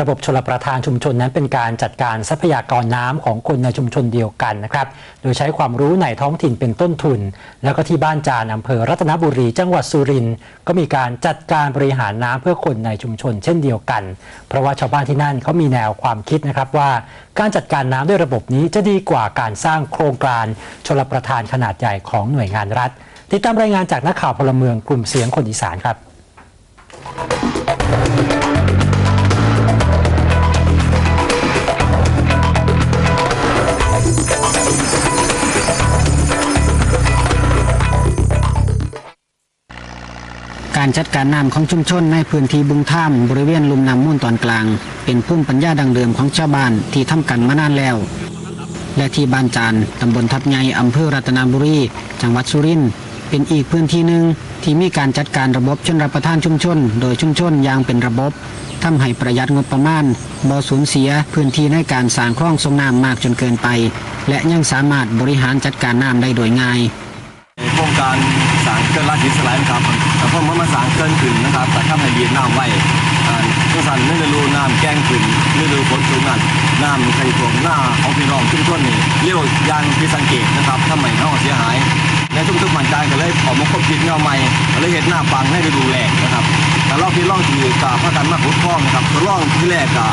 ระบบชลประทานชุมชนนั้นเป็นการจัดการทรัพยากรน้ำของคนในชุมชนเดียวกันนะครับ โดยใช้ความรู้ในท้องถิ่นเป็นต้นทุน แล้วก็ที่บ้านจานอำเภอรัตนบุรีจังหวัดสุรินทร์ก็มีการจัดการบริหารน้ำเพื่อคนในชุมชนเช่นเดียวกัน เพราะว่าชาวบ้านที่นั่นเขามีแนวความคิดนะครับว่า การจัดการน้ำด้วยระบบนี้จะดีกว่าการสร้างโครงการชลประทานขนาดใหญ่ของหน่วยงานรัฐ ติดตามรายงานจากนักข่าวพลเมืองกลุ่มเสียงคนอีสานครับ การจัดการน้ำของชุมชนในพื้นที่บึงท่ามบริเวณลุ่มน้ำมูลตอนกลาง เป็นภูมิปัญญาดังเดิมของชาวบ้านที่ทำกันมานานแล้ว และที่บ้านจานตำบลทับใหญ่อำเภอรัตนบุรี จังหวัดสุรินทร์เป็นอีกพื้นที่หนึ่งที่มีการจัดการระบบชนรับประทานชุมชน โดยชุมชนอย่างเป็นระบบทำให้ประหยัดงบประมาณบ่สูญเสียพื้นที่ในการสร้างคลองส่งน้ำมากจนเกินไป และยังสามารถบริหารจัดการน้ำได้โดยง่ายโครงการ ร้างเขื่อนราชสีสลายนะครับแต่พอมันมาสร้างเขื่อนขึ้นนะครับแต่ทำให้ดีน้ำไว้อ่าเมื่อสั่นฤดูน้ำแก้งขึ้นฤดูฝนตกนั่นน้ำใส่ท่วมหน้าของพี่น้องชุมชนนี่เรียกยางที่สังเกตนะครับทำไมน้องเสียหายในทุกๆมันใจก็เลยออกมาควบคิดเงาใหม่ก็เลยเห็นหน้าฟังให้ดูแล้งนะครับแต่รอบที่ร่องที่กับพระกันมาขุดคลองนะครับตัวร่องที่แรกกับ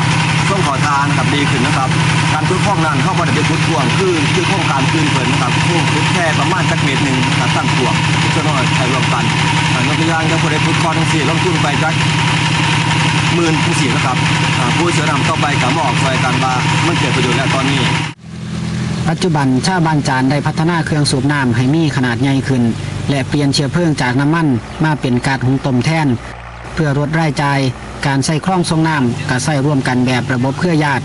ช่วงขอทานกับดีขึ้นนะครับ การขุดคลองนั้นเข้ามาได้เป็นขุดท่วงคือคือโครงการคืนเพิ่นนะครับโครงขุดแค่ประมาณสักเมตรหนึ่งนะครับตั้งท่วงเพื่อน้อยใช้รวมกันอ่ายกตัวอย่างยังพอได้ขุดคลอทั้งสี่ลงทุนไปจักหมื่นผู้สี่นะครับผู้เสือนำต่อไปกับหมอกซอยกันว่ามันเกิดประโยชน์แล้วตอนนี้ ปัจจุบันชาวบ้านจานได้พัฒนาเครื่องสูบน้ำให้มีขนาดใหญ่ขึ้น และเปลี่ยนเชื้อเพลิงจากน้ำมันมาเป็นก๊าซหุงต้มแทน เพื่อลดรายจ่าย การใส่คล้องส่งน้ำกับใส่ร่วมกันแบบระบบเครือญาติ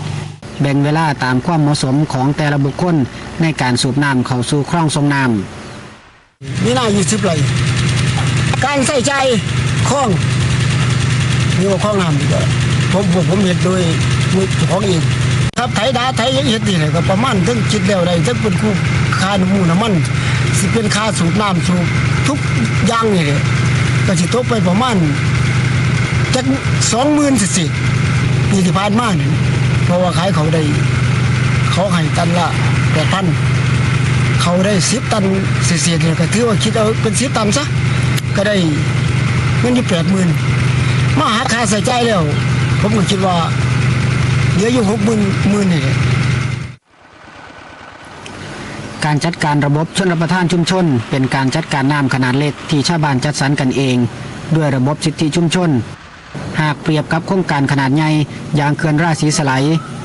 แบ่งเวลาตามความเหมาะสมของแต่ละบุคคลในการสูบน้ำเข้าสู่คลองส่งน้ำมีหน้ายี่สิบไร่การใส่ใจคล้องนี่ว่าคล้องน้ำดีกว่าผมผมผมเห็นโดยมือเจ้าของเองครับไถดาไถยังเห็ดนี่เลยก็ประมาณทั้งจิตแล้วได้ทั้งเป็นคู่ค่าน้ำมูน้ำมันสิเป็นค่าสูบน้ำสูบทุกอย่างนี่เลยก็สิตกไปประมาณ จักสองหมื่นสิปีที่ผ่านมานี่เพราะว่าขายเขาได้ เขาให้ตันละแปดพันเขาได้สิบตันเศษๆเนี่ยก็ถือว่าคิดเอาเป็นสิบตันซะก็ได้เงินที่แปดหมื่นมาหาค่าใส่ใจแล้ว ผมก็คิดว่าเหลืออยู่หกหมื่นหมื่นนี่การจัดการระบบชนรับประทานชุมชน เป็นการจัดการน้ำขนาดเล็กที่ชาวบ้านจัดสรรกันเอง ด้วยระบบสิทธิชุมชน หากเปรียบกับโครงการขนาดใหญ่อย่างเขื่อนราชสีสไล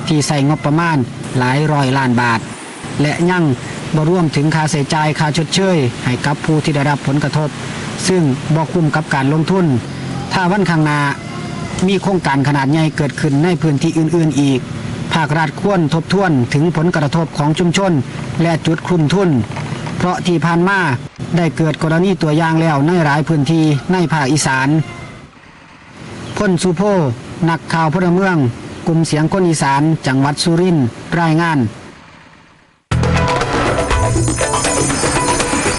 ที่ใส่งบประมาณหลายร้อยล้านบาท และยั่งบ่รวมถึงค่าใช้จ่ายค่าชดเชยให้กับผู้ที่ได้รับผลกระทบ ซึ่งบ่คุ้มกับการลงทุน ถ้าวันข้างหน้ามีโครงการขนาดใหญ่เกิดขึ้นในพื้นที่อื่น ๆ อีก ภาครัฐควรทบทวนถึงผลกระทบของชุมชน และจุดคลุมทุน เพราะที่ผ่านมาได้เกิดกรณีตัวอย่างแล้วในหลายพื้นที่ในภาคอีสาน ค้นสุโพนักข่าวพลเมือง กลุ่มเสียงคนอีสาน จังหวัดสุรินทร์รายงาน